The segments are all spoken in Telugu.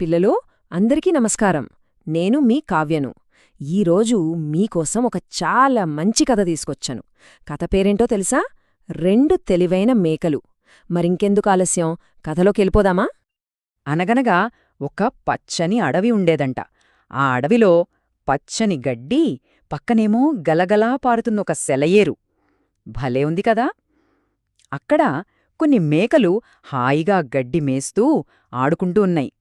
పిల్లలో అందరికీ నమస్కారం. నేను మీ కావ్యను. ఈరోజు మీకోసం ఒక చాలా మంచి కథ తీసుకొచ్చాను. కథ పేరేంటో తెలుసా? రెండు తెలివైన మేకలు. మరింకెందుకు ఆలస్యం? కథలోకెళ్ళిపోదామా అనగనగా ఒక పచ్చని అడవి ఉండేదంట. ఆ అడవిలో పచ్చని గడ్డి పక్కనేమో గలగలా పారుతున్న ఒక సెలయేరు. భలే ఉంది కదా! అక్కడ కొన్ని మేకలు హాయిగా గడ్డి మేస్తూ ఆడుకుంటూ ఉన్నాయి.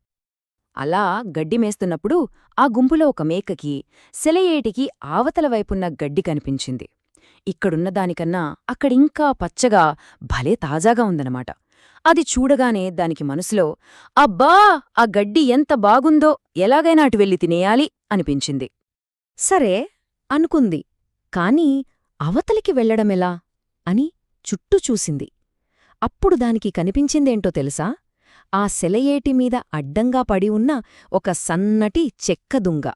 అలా గడ్డి మేస్తున్నప్పుడు ఆ గుంపులో ఒక మేకకి సెలయేటికి ఆవతల వైపున్న గడ్డి కనిపించింది. ఇక్కడున్న దానికన్నా అక్కడింకా పచ్చగా భలే తాజాగా ఉందనమాట అది చూడగానే దానికి మనసులో అబ్బా! ఆ గడ్డి ఎంత బాగుందో ఎలాగైనా అటు వెళ్ళి తినేయాలి అనిపించింది. సరే అనుకుంది. కాని అవతలికి వెళ్ళడమెలా అని చుట్టూ చూసింది. అప్పుడు దానికి కనిపించిందేంటో తెలుసా? ఆ సెలయేటిమీద అడ్డంగా పడి ఉన్న ఒక సన్నటి చెక్క దుంగ.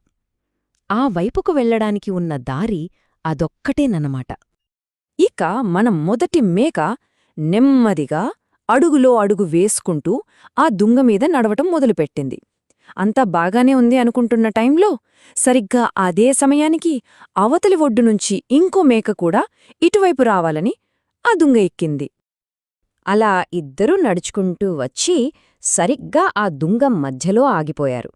ఆ వైపుకు వెళ్ళడానికి ఉన్న దారి అదొక్కటేనన్నమాట. ఇక మన మొదటి మేక నెమ్మదిగా అడుగులో అడుగు వేసుకుంటూ ఆ దుంగ మీద నడవటం మొదలుపెట్టింది. అంతా బాగానే ఉంది అనుకుంటున్న టైంలో సరిగ్గా అదే సమయానికి అవతలి ఒడ్డు నుంచి ఇంకో మేక కూడా ఇటువైపు రావాలని ఆ దుంగ ఎక్కింది. అలా ఇద్దరూ నడుచుకుంటూ వచ్చి సరిగ్గా ఆ దుంగం మధ్యలో ఆగిపోయారు.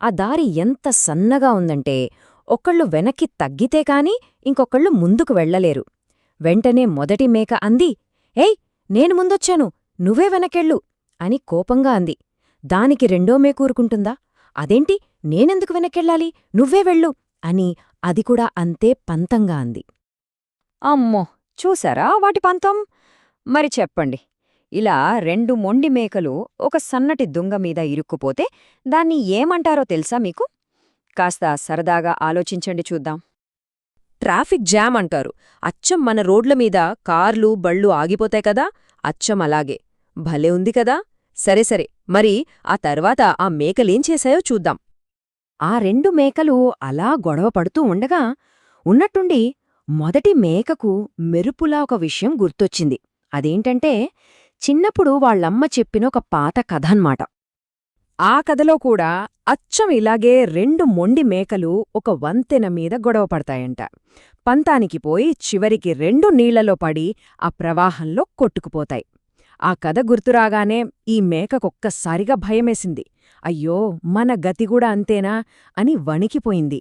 ఆ దారి ఎంత సన్నగా ఉందంటే ఒకళ్ళు వెనక్కి తగ్గితే కాని ఇంకొకళ్ళు ముందుకు వెళ్ళలేరు వెంటనే మొదటి మేక అంది ఏయ్ నేను ముందొచ్చాను నువ్వే వెనకెళ్ళు అని కోపంగా అంది. దానికి రెండో మేకూరుకుంటుందా అదేంటి నేనెందుకు వెనకెళ్ళాలి నువ్వే వెళ్ళు అని అది కూడా అంతే పంతంగా అంది. అమ్మో! చూసారా వాటి పంతం? మరి చెప్పండి ఇలా రెండు మొండి మేకలు ఒక సన్నటి దుంగ మీద ఇరుక్కుపోతే దాన్ని ఏమంటారో తెలుసా మీకు? కాస్త సరదాగా ఆలోచించండి చూద్దాం. ట్రాఫిక్ జామ్ అంటారు. అచ్చం మన రోడ్ల మీద కార్లు బళ్ళు ఆగిపోతాయి కదా? అచ్చం అలాగే. భలే ఉంది కదా? సరే సరే. మరి ఆ తర్వాత ఆ మేకలేం చేశాయో చూద్దాం. ఆ రెండు మేకలు అలా గొడవ పడుతూ ఉండగా ఉన్నట్టుండి మొదటి మేకకు మెరుపులా ఒక విషయం గుర్తొచ్చింది. అదేంటంటే చిన్నప్పుడు వాళ్ళమ్మ చెప్పిన ఒక పాత కథన్మాట. ఆ కథలో కూడా అచ్చం ఇలాగే రెండు మొండి మేకలు ఒక వంతెన మీద గొడవపడతాయంట పంతానికి పోయి చివరికి రెండు నీళ్ళలో పడి ఆ ప్రవాహంలో కొట్టుకుపోతాయి. ఆ కథ గుర్తురాగానే ఈ మేకకొక్కసారిగా భయమేసింది. అయ్యో మన గతి కూడా అంతేనా అని వణికిపోయింది.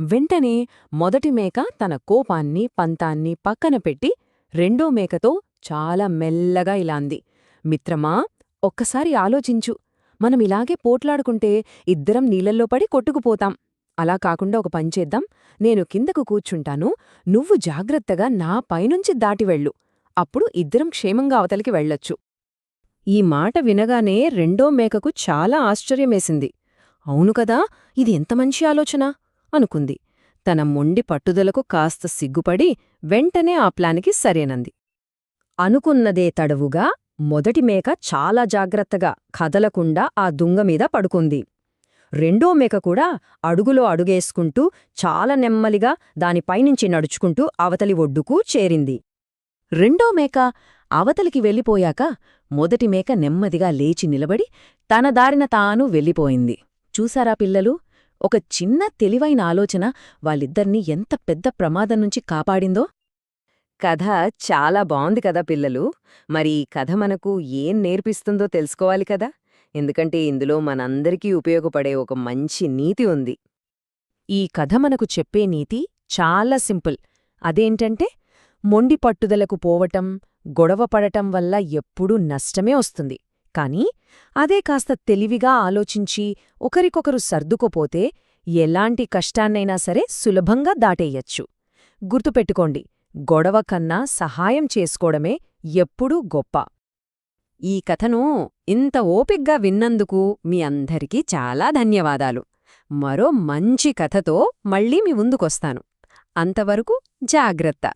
వెంటనే మొదటి మేక తన కోపాన్ని పంతాన్ని పక్కన పెట్టి రెండో మేకతో చాలా మెల్లగా ఇలా అంది. మిత్రమా ఒక్కసారి ఆలోచించు. మనమిలాగే పోట్లాడుకుంటే ఇద్దరం నీళ్ళల్లో పడి కొట్టుకుపోతాం. అలా కాకుండా ఒక పనిచేద్దాం నేను కిందకు కూర్చుంటాను. నువ్వు జాగ్రత్తగా నా పైనుంచి దాటి వెళ్ళు. అప్పుడు ఇద్దరం క్షేమంగా అవతలికి వెళ్ళొచ్చు. ఈ మాట వినగానే రెండో మేకకు చాలా ఆశ్చర్యమేసింది. అవును కదా ఇది ఎంత మంచి ఆలోచన! అనుకుంది. తన మొండి పట్టుదలకు కాస్త సిగ్గుపడి వెంటనే ఆ ప్లానికి సరేనంది. అనుకున్నదే తడవుగా మొదటి మేక చాలా జాగ్రత్తగా కదలకుండా ఆ దుంగమీద పడుకుంది. రెండో మేక కూడా అడుగులో అడుగేసుకుంటూ చాలా నెమ్మలిగా దానిపైనుంచి నడుచుకుంటూ అవతలి ఒడ్డుకు చేరింది. రెండో మేక అవతలికి వెళ్ళిపోయాక మొదటి మేక నెమ్మదిగా లేచి నిలబడి తన దారిన తాను వెళ్ళిపోయింది. చూసారా పిల్లలు? ఒక చిన్న తెలివైన ఆలోచన వాళ్ళిద్దర్నీ ఎంత పెద్ద ప్రమాదం నుంచి కాపాడిందో? కథ చాలా బాగుంది కదా పిల్లలు. మరి ఈ కథ మనకు ఏం నేర్పిస్తుందో తెలుసుకోవాలి కదా? ఎందుకంటే ఇందులో మనందరికీ ఉపయోగపడే ఒక మంచి నీతి ఉంది. ఈ కథ మనకు చెప్పే నీతి చాలా సింపుల్. అదేంటంటే మొండి పట్టుదలకు పోవటం గొడవ పడటం వల్ల ఎప్పుడూ నష్టమే వస్తుంది. కాని అదే కాస్త తెలివిగా ఆలోచించి ఒకరికొకరు సర్దుకుపోతే ఎలాంటి కష్టాన్నైనా సరే సులభంగా దాటేయచ్చు. గుర్తుపెట్టుకోండి గొడవ కన్నా సహాయం చేసుకోవడమే ఎప్పుడూ గొప్ప. ఈ కథను ఇంత ఓపిగ్గా విన్నందుకు మీ అందరికీ చాలా ధన్యవాదాలు. మరో మంచి కథతో మళ్ళీ మీ ముందుకొస్తాను. అంతవరకు జాగ్రత్త.